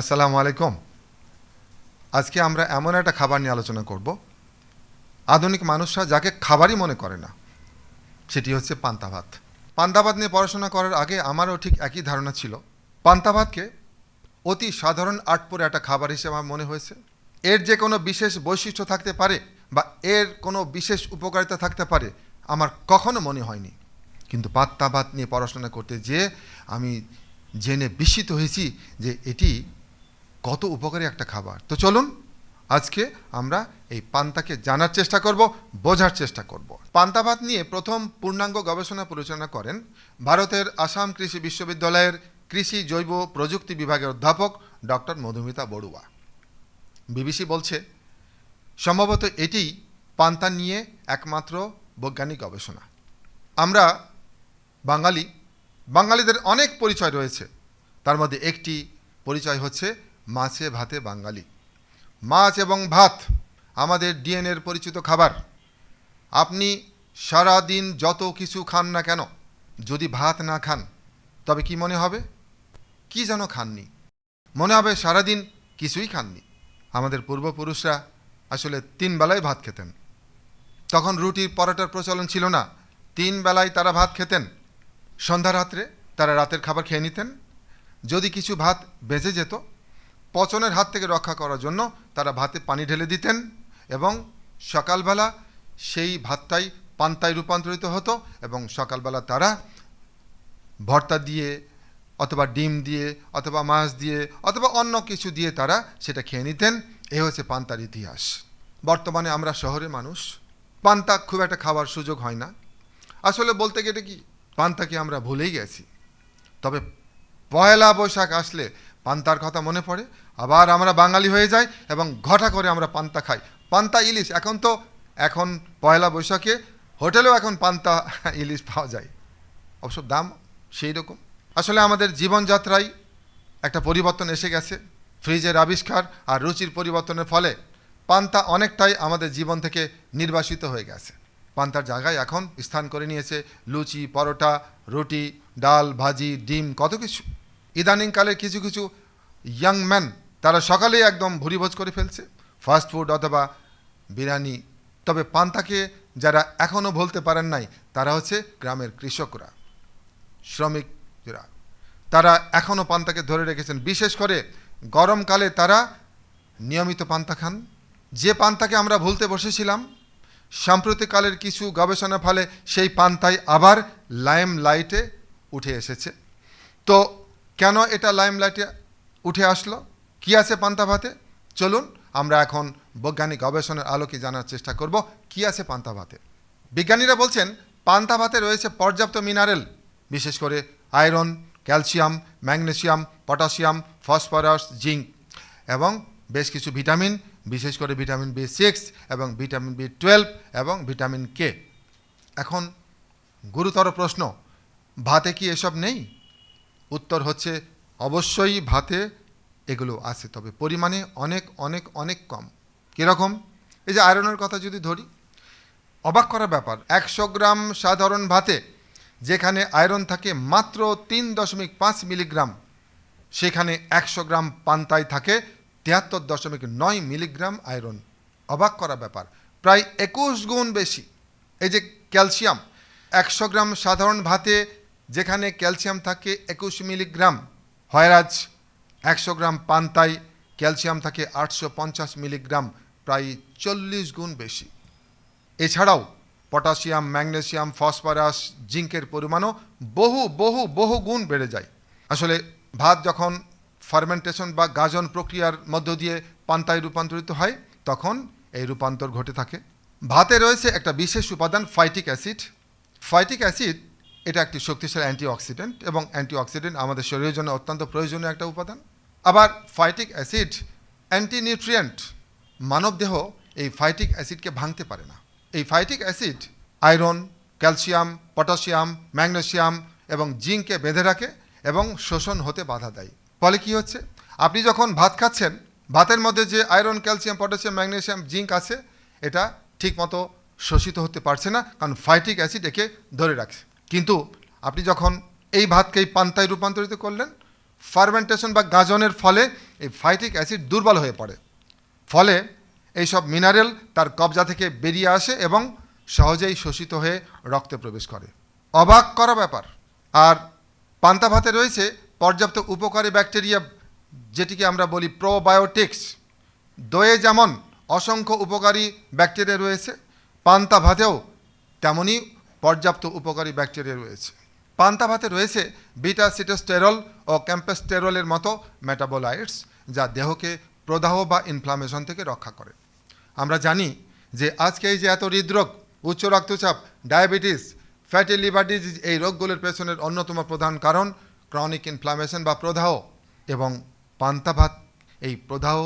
আসসালামু আলাইকুম। আজকে আমরা এমন একটা খাবার নিয়ে আলোচনা করব। আধুনিক মানুষরা যাকে খাবারই মনে করে না, সেটি হচ্ছে পান্তা ভাত। পান্তা ভাত নিয়ে পড়াশোনা করার আগে আমারও ঠিক একই ধারণা ছিল। পান্তা ভাতকে অতি সাধারণ আটপরে একটা খাবার হিসেবে আমার মনে হয়েছে। এর যে কোনো বিশেষ বৈশিষ্ট্য থাকতে পারে বা এর কোনো বিশেষ উপকারিতা থাকতে পারে, আমার কখনো মনে হয়নি। কিন্তু পাত্তা ভাত নিয়ে পড়াশোনা করতে যেয়ে আমি জেনে বিস্মিত হয়েছি যে এটি কত উপকারী একটা খাবার। তো চলুন, আজকে আমরা এই পান্তাকে জানার চেষ্টা করব, বোঝার চেষ্টা করব। পান্তা ভাত নিয়ে প্রথম পূর্ণাঙ্গ গবেষণা পরিচালনা করেন ভারতের আসাম কৃষি বিশ্ববিদ্যালয়ের কৃষি জৈব প্রযুক্তি বিভাগের অধ্যাপক ডক্টর মধুমিতা বড়ুয়া। বিবিসি বলছে, সম্ভবত এটি পান্তা নিয়ে একমাত্র বৈজ্ঞানিক গবেষণা। আমরা বাঙালি, বাঙালিদের অনেক পরিচয় রয়েছে। তার মধ্যে একটি পরিচয় হচ্ছে মাছে, ভাতে বাঙালি। মাছ এবং ভাত আমাদের ডিএনএর পরিচিত খাবার। আপনি সারা দিন যত কিছু খান না কেন, যদি ভাত না খান, তবে কি মনে হবে? কি যেন খাননি? মনে হবে সারাদিন কিছুই খাননি। আমাদের পূর্বপুরুষরা আসলে তিন বেলায় ভাত খেতেন। তখন রুটির পরোটার প্রচলন ছিল না। তিন বেলায় তারা ভাত খেতেন। সন্ধ্যা রাত্রে তারা রাতের খাবার খেয়ে নিতেন। যদি কিছু ভাত বেঁচে যেত পচনের হাত থেকে রক্ষা করার জন্য তারা ভাতে পানি ঢেলে দিতেন এবং সকালবেলা সেই ভাতটাই পান্তায় রূপান্তরিত হতো এবং সকালবেলা তারা ভর্তা দিয়ে অথবা ডিম দিয়ে অথবা মাছ দিয়ে অথবা অন্য কিছু দিয়ে তারা সেটা খেয়ে নিতেন। এ হচ্ছে পান্তার ইতিহাস। বর্তমানে আমরা শহরে মানুষ। পান্তা খুব একটা খাওয়ার সুযোগ হয় না। আসলে বলতে গেলে কি, পান্তাকে আমরা ভুলেই গেছি। তবে পয়লা বৈশাখ আসলে পান্তার কথা মনে পড়ে, আবার আমরা বাঙালি হয়ে যাই এবং ঘটা করে আমরা পান্তা খাই। পান্তা ইলিশ, এখন তো, এখন পয়লা বৈশাখে হোটেলেও এখন পান্তা ইলিশ পাওয়া যায়। অবশ্য দাম সেই রকম আসলে আমাদের জীবনযাত্রায় একটা পরিবর্তন এসে গেছে। ফ্রিজের আবিষ্কার আর রুচির পরিবর্তনের ফলে পান্তা অনেকটাই আমাদের জীবন থেকে নির্বাসিত হয়ে গেছে। পান্তার জায়গায় এখন স্থান করে নিয়েছে লুচি, পরোটা, রুটি, ডাল, ভাজি, ডিম, কত কিছু। ইদানিংকালের কিছু কিছু ইয়াং ম্যান তারা সকালেই একদম ভুরিভোজ করে ফেলছে ফাস্ট ফুড অথবা বিরিয়ানি। তবে পান্তাকে যারা এখনও বলতে পারেন নাই, তারা হচ্ছে গ্রামের কৃষকরা, শ্রমিকরা। তারা এখনও পান্তাকে ধরে রেখেছেন। বিশেষ করে গরমকালে তারা নিয়মিত পান্তা খান। যে পান্তাকে আমরা ভুলতে বসেছিলাম, সাম্প্রতিককালের কিছু গবেষণা ফলে সেই পান্তাই আবার লাইম লাইটে উঠে এসেছে। তো কেন এটা লাইম লাইটে উঠে আসলো? কি আছে পান্তা ভাতে? চলুন, আমরা এখন বৈজ্ঞানিক গবেষণার আলোকে জানার চেষ্টা করব, কি আছে পান্তা ভাতে? বিজ্ঞানীরা বলছেন, পান্তা ভাতে রয়েছে পর্যাপ্ত মিনারেল বিশেষ করে iron calcium magnesium potassium phosphorus zinc এবং বেশ কিছু ভিটামিন বিশেষ করে ভিটামিন বি সিক্স এবং ভিটামিন বি টুয়েলভ এবং ভিটামিন কে এখন গুরুতর প্রশ্ন, ভাতে কি এসব নেই? উত্তর হচ্ছে অবশ্যই ভাতে এগুলো আছে, তবে পরিমাণে অনেক অনেক অনেক কম। কীরকম? এই যে আয়রনের কথা যদি ধরি, অবাক করার ব্যাপার, একশো গ্রাম সাধারণ ভাতে যেখানে আয়রন থাকে মাত্র তিন দশমিক পাঁচ মিলিগ্রাম, সেখানে একশো গ্রাম পান্তায় থাকে তিয়াত্তর দশমিক নয় মিলিগ্রাম আয়রন। অবাক করা ব্যাপার, প্রায় একুশ গুণ বেশি। এই যে ক্যালসিয়াম, একশো গ্রাম সাধারণ ভাতে যেখানে ক্যালসিয়াম থাকে একুশ মিলিগ্রাম, হয়রাজ একশো গ্রাম পান্তায় ক্যালসিয়াম থাকে আটশো পঞ্চাশ মিলিগ্রাম, প্রায় চল্লিশ গুণ বেশি। এছাড়াও পটাশিয়াম, ম্যাগনেসিয়াম, ফসফরাস, জিঙ্কের পরিমাণও বহু বহু বহু গুণ বেড়ে যায়। আসলে ভাত যখন ফার্মেন্টেশন বা গাজন প্রক্রিয়ার মধ্য দিয়ে পান্তায় রূপান্তরিত হয়, তখন এই রূপান্তর ঘটে থাকে। ভাতে রয়েছে একটা বিশেষ উপাদান ফাইটিক অ্যাসিড ফাইটিক অ্যাসিড এটা একটি শক্তিশালী অ্যান্টিঅক্সিডেন্ট এবং অ্যান্টিঅক্সিডেন্ট আমাদের শরীরের জন্য অত্যন্ত প্রয়োজনীয় একটা উপাদান। আবার ফাইটিক অ্যাসিড অ্যান্টিনিউট্রিয়েন্ট মানবদেহ এই ফাইটিক অ্যাসিডকে ভাঙতে পারে না। এই phytic acid iron calcium potassium magnesium এবং জিঙ্ককে বেঁধে রাখে এবং শোষণ হতে বাধা দেয়। ফলে কি হচ্ছে? আপনি যখন ভাত খাচ্ছেন, ভাতের মধ্যে যে iron calcium potassium magnesium zinc আছে, এটা ঠিকমতো শোষিত হতে পারছে না কারণ ফাইটিক অ্যাসিড একে ধরে রাখছে। কিন্তু আপনি যখন এই ভাতকে এই পান্তায় রূপান্তরিত করলেন ফার্মেন্টেশন বা গাজনের ফলে এই ফাইটিক অ্যাসিড দুর্বল হয়ে পড়ে। ফলে এইসব মিনারেল তার কবজা থেকে বেরিয়ে আসে এবং সহজেই শোষিত হয়ে রক্তে প্রবেশ করে। অবাক করা ব্যাপার। আর পান্তা ভাতে রয়েছে পর্যাপ্ত উপকারী ব্যাকটেরিয়া যেটিকে আমরা বলি প্রোবায়োটিক্স দয়ে যেমন অসংখ্য উপকারী ব্যাকটেরিয়া রয়েছে, পান্তা ভাতেও তেমনই পর্যাপ্ত উপকারী ব্যাকটেরিয়া রয়েছে। পান্তা ভাতে রয়েছে বিটা সিটোস্টেরল ও ক্যাম্পেস্টেরলের মতো মেটাবোলাইটস যা দেহকে প্রদাহ বা ইনফ্লামেশন থেকে রক্ষা করে। আমরা জানি যে আজকে এই যে এত হৃদরোগ, উচ্চ রক্তচাপ ডায়াবেটিস ফ্যাটি লিভার ডিজিজ এই রোগগুলোর পেছনের অন্যতম প্রধান কারণ ক্রনিক ইনফ্লামেশন বা প্রদাহ এবং পান্তা ভাত এই প্রদাহ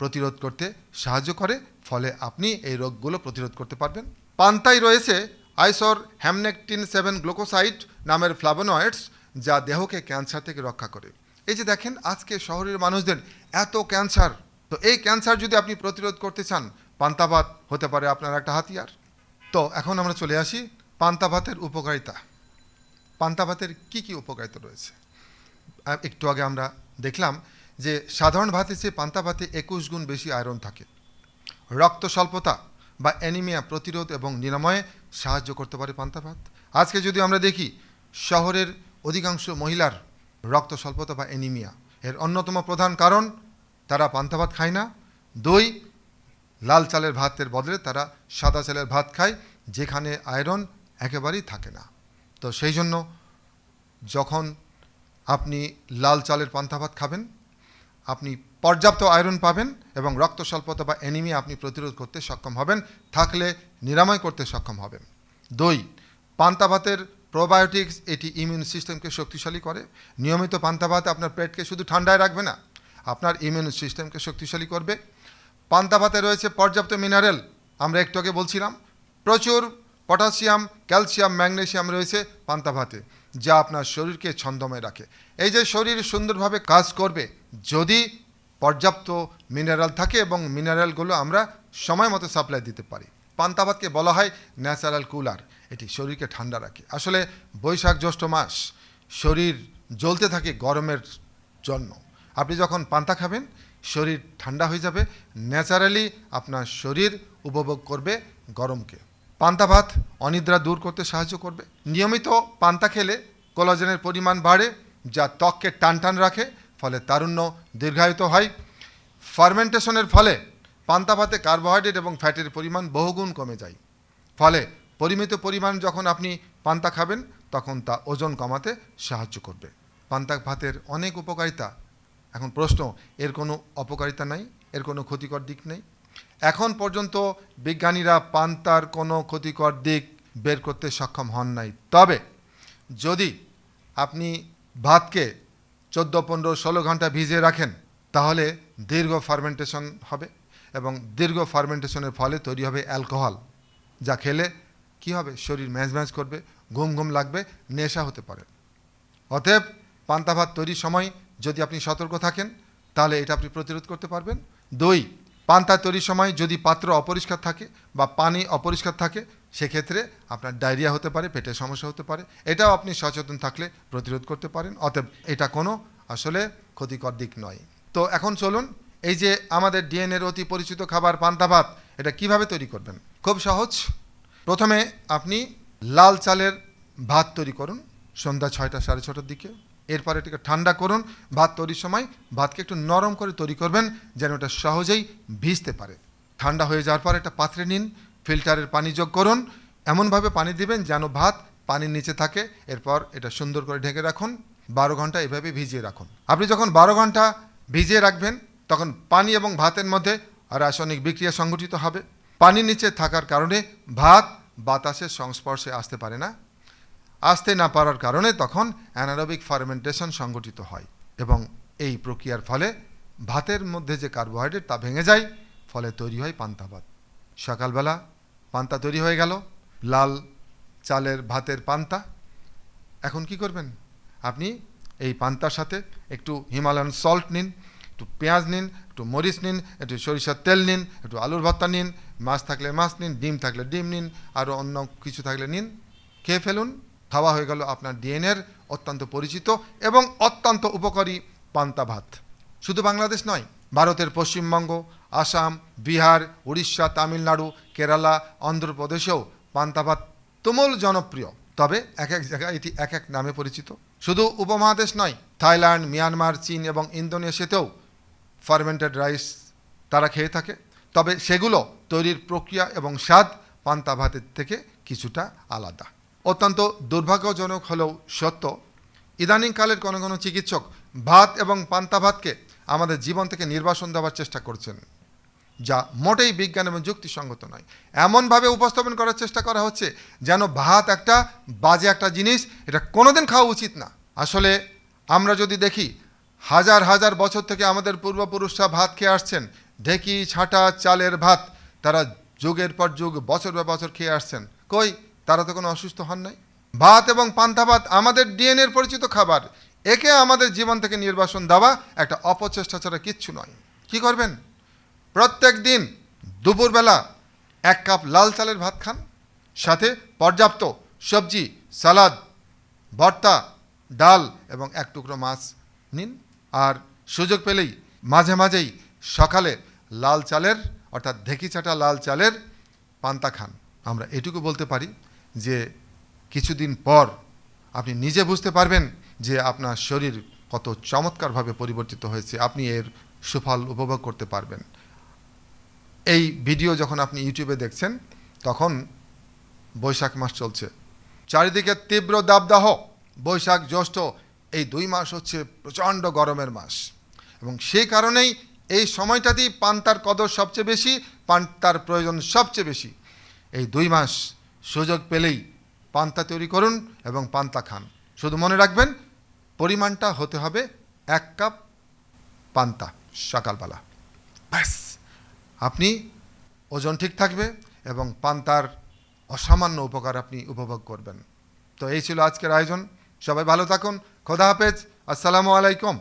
প্রতিরোধ করতে সাহায্য করে, ফলে আপনি এই রোগগুলো প্রতিরোধ করতে পারবেন। পান্তায় রয়েছে আইসোর হ্যামনেকটিন সেভেন গ্লুকোসাইড নামের ফ্লাভোনয়েডস যা দেহকে ক্যান্সার থেকে রক্ষা করে। এই যে দেখেন, আজকে শহরের মানুষদের এত ক্যান্সার। তো এই ক্যান্সার যদি আপনি প্রতিরোধ করতে চান পান্তাভাত হতে পারে আপনার একটা হাতিয়ার। তো এখন আমরা চলে আসি পান্তা ভাতের উপকারিতা। পান্তা ভাতের কী কী উপকারিতা রয়েছে? একটু আগে আমরা দেখলাম যে সাধারণ ভাতের চেয়ে পান্তা ভাতে একুশ গুণ বেশি আয়রন থাকে। রক্ত স্বল্পতা বা অ্যানিমিয়া প্রতিরোধ এবং নিরাময়ে সাহায্য করতে পারে পান্তা ভাত আজকে যদি আমরা দেখি, শহরের অধিকাংশ মহিলার রক্ত স্বল্পতা বা অ্যানিমিয়া এর অন্যতম প্রধান কারণ, তারা পান্তা ভাত খায় না। দই, লাল চালের ভাতের বদলে তারা সাদা চালের ভাত খায়, যেখানে আয়রন একেবারেই থাকে না। তো সেই জন্য যখন আপনি লাল চালের পান্তা ভাত খাবেন, আপনি পর্যাপ্ত আয়রন পাবেন এবং রক্ত স্বল্পতা বা অ্যানিমিয়া আপনি প্রতিরোধ করতে সক্ষম হবেন, থাকলে নিরাময় করতে সক্ষম হবেন। দই পান্তা ভাতের প্রোবায়োটিক্স এটি ইমিউন সিস্টেমকে শক্তিশালী করে। নিয়মিত পান্তা ভাত আপনার পেটকে শুধু ঠান্ডায় রাখবে না, আপনার ইমিউন সিস্টেমকে শক্তিশালী করবে। পান্তা ভাতে রয়েছে পর্যাপ্ত মিনারেল আমরা একটু আগে বলছিলাম, প্রচুর পটাশিয়াম, ক্যালসিয়াম, ম্যাগনেসিয়াম রয়েছে পান্তা ভাতে যা আপনার শরীরকে ছন্দময় রাখে। এই যে শরীর সুন্দরভাবে কাজ করবে, যদি পর্যাপ্ত মিনারেল থাকে এবং মিনারেলগুলো আমরা সময় মতো সাপ্লাই দিতে পারি। পান্তা ভাতকে বলা হয় ন্যাচারাল কুলার এটি শরীরকে ঠান্ডা রাখে। আসলে বৈশাখ জ্যৈষ্ঠ মাস, শরীর জ্বলতে থাকে গরমের জন্য। আপনি যখন পান্তা খাবেন, শরীর ঠান্ডা হয়ে যাবে ন্যাচারালি আপনার শরীর উপভোগ করবে গরমকে। পান্তা ভাত অনিদ্রা দূর করতে সাহায্য করবে। নিয়মিত পান্তা খেলে কোলাজেনের পরিমাণ বাড়ে, যা ত্বককে টান টান রাখে ফলে তারুণ্য দীর্ঘায়িত হয়। ফার্মেন্টেশনের ফলে পান্তা ভাতে কার্বোহাইড্রেট এবং ফ্যাটের পরিমাণ বহুগুণ কমে যায়। ফলে পরিমিত পরিমাণ যখন আপনি পান্তা খাবেন, তখন তা ওজন কমাতে সাহায্য করবে। পান্তা ভাতের অনেক উপকারিতা। এখন প্রশ্ন, এর কোনো অপকারিতা নাই? এর কোনো ক্ষতিকর দিক নেই? এখন পর্যন্ত বিজ্ঞানীরা পান্তার কোনো ক্ষতিকর দিক বের করতে সক্ষম হন নাই। তবে যদি আপনি ভাতকে চোদ্দ, পনেরো, ষোলো ঘণ্টা ভিজিয়ে রাখেন, তাহলে দীর্ঘ ফার্মেন্টেশন হবে এবং দীর্ঘ ফার্মেন্টেশনের ফলে তৈরি হবে অ্যালকোহল, যা খেলে কি হবে? শরীর ম্যাজ ম্যাজ করবে, ঘুম ঘুম লাগবে, নেশা হতে পারে। অতএব পান্তা ভাত তৈরির সময় যদি আপনি সতর্ক থাকেন, তাহলে এটা আপনি প্রতিরোধ করতে পারবেন। দই, পান্তা তৈরির সময় যদি পাত্র অপরিষ্কার থাকে বা পানি অপরিষ্কার থাকে সেক্ষেত্রে আপনার ডায়রিয়া হতে পারে, পেটের সমস্যা হতে পারে। এটাও আপনি সচেতন থাকলে প্রতিরোধ করতে পারেন। অতএব এটা কোনো আসলে ক্ষতিকর দিক নয়। তো এখন চলুন, এই যে আমাদের ডিএনএর অতি পরিচিত খাবার পান্তা ভাত, এটা কীভাবে তৈরি করবেন? খুব সহজ। প্রথমে আপনি লাল চালের ভাত তৈরি করুন সন্ধ্যা ছয়টা, সাড়ে ছটার দিকে। এরপর এটাকে ঠান্ডা করুন। ভাত তৈরির সময় ভাতকে একটু নরম করে তৈরি করবেন, যেন ওটা সহজেই ভিজতে পারে। ঠান্ডা হয়ে যাওয়ার পর একটা পাত্রে নিন। ফিল্টারের পানি যোগ করুন। এমনভাবে পানি দিবেন যেন ভাত পানির নিচে থাকে। এরপর এটা সুন্দর করে ঢেকে রাখুন। বারো ঘণ্টা এভাবে ভিজিয়ে রাখুন। আপনি যখন বারো ঘণ্টা ভিজিয়ে রাখবেন, তখন পানি এবং ভাতের মধ্যে রাসায়নিক বিক্রিয়া সংঘটিত হবে। পানির নিচে থাকার কারণে ভাত বাতাসের সংস্পর্শে আসতে পারে না। আসতে না পারার কারণে তখন অ্যানারোবিক ফার্মেন্টেশন সংঘটিত হয় এবং এই প্রক্রিয়ার ফলে ভাতের মধ্যে যে কার্বোহাইড্রেট তা ভেঙে যায়, ফলে তৈরি হয় পান্তা ভাত। সকালবেলা পান্তা তৈরি হয়ে গেল, লাল চালের ভাতের পান্তা। এখন কি করবেন? আপনি এই পান্তার সাথে একটু হিমালয়ান সল্ট নিন, একটু পেঁয়াজ নিন, একটু মরিচ নিন, একটু সরিষার তেল নিন, একটু আলুর ভর্তা নিন, মাছ থাকলে মাছ নিন, ডিম থাকলে ডিম নিন আরও অন্য কিছু থাকলে নিন, খেয়ে ফেলুন, খাওয়া হয়ে গেল আপনার ডিএনএর অত্যন্ত পরিচিত এবং অত্যন্ত উপকারী পান্তা ভাত। শুধু বাংলাদেশ নয়, ভারতের পশ্চিমবঙ্গ, আসাম, বিহার, উড়িষ্যা, তামিলনাড়ু, কেরালা, অন্ধ্রপ্রদেশেও পান্তা ভাত তুমুল জনপ্রিয়। তবে এক এক জায়গায় এটি এক এক নামে পরিচিত। শুধু উপমহাদেশ নয়, থাইল্যান্ড, মিয়ানমার, চীন এবং ইন্দোনেশিয়াতেও ফার্মেন্টেড রাইস তারা খেয়ে থাকে। তবে সেগুলো তৈরির প্রক্রিয়া এবং স্বাদ পান্তা ভাতের থেকে কিছুটা আলাদা। অত্যন্ত দুর্ভাগ্যজনক হলেও সত্য, ইদানিংকালের কোনো কোনো চিকিৎসক ভাত এবং পান্তা ভাতকে আমাদের জীবন থেকে নির্বাসন দেওয়ার চেষ্টা করছেন, যা মোটেই বিজ্ঞান এবং যুক্তিসঙ্গত নয়। এমনভাবে উপস্থাপন করার চেষ্টা করা হচ্ছে যেন ভাত একটা বাজে একটা জিনিস, এটা কোনোদিন খাওয়া উচিত না। আসলে আমরা যদি দেখি, হাজার হাজার বছর থেকে আমাদের পূর্বপুরুষরা ভাত খেয়ে আসছেন, ঢেকি, ছাটা, চালের ভাত, তারা যুগের পর যুগ, বছর বা বছর খেয়ে আসছেন। কই, তারা তো কোনো অসুস্থ হন নাই? ভাত এবং পান্তা ভাত আমাদের ডিএনএর পরিচিত খাবার। একে আমাদের জীবন থেকে নির্বাসন দেওয়া একটা অপচেষ্টা ছাড়া কিচ্ছু নয়। কি করবেন? প্রত্যেক দিন দুপুরবেলা এক কাপ লাল চালের ভাত খান, সাথে পর্যাপ্ত সবজি, সালাদ, ভর্তা, ডাল এবং এক টুকরো মাছ নিন। আর সুযোগ পেলেই মাঝে মাঝেই সকালে লাল চালের, অর্থাৎ ঢেকি চাটা লাল চালের পান্তা খান। আমরা এটুকু বলতে পারি যে, কিছুদিন পর আপনি নিজে বুঝতে পারবেন যে আপনার শরীর কত চমৎকারভাবে পরিবর্তিত হয়েছে, আপনি এর সুফল উপভোগ করতে পারবেন। এই ভিডিও যখন আপনি ইউটিউবে দেখছেন, তখন বৈশাখ মাস চলছে। চারিদিকে তীব্র দাবদাহ, বৈশাখ জ্যৈষ্ঠ, এই দুই মাস হচ্ছে প্রচণ্ড গরমের মাস। এবং সেই কারণেই এই সময়টাতেই পান্তার কদর সবচেয়ে বেশি, পান্তার প্রয়োজন সবচেয়ে বেশি। এই দুই মাস সুযোগ পেলেই পান্তা তৈরি করুন এবং পান্তা খান। শুধু মনে রাখবেন, পরিমাণটা হতে হবে এক কাপ পান্তা সকালবেলা। ব্যাস। আপনি ওজন ঠিক থাকবে এবং পান্তার অসামান্য উপকার আপনি উপভোগ করবেন। তো এই ছিল আজকের আয়োজন। সবাই ভালো থাকুন। খোদা হাফেজ। আসসালামু আলাইকুম।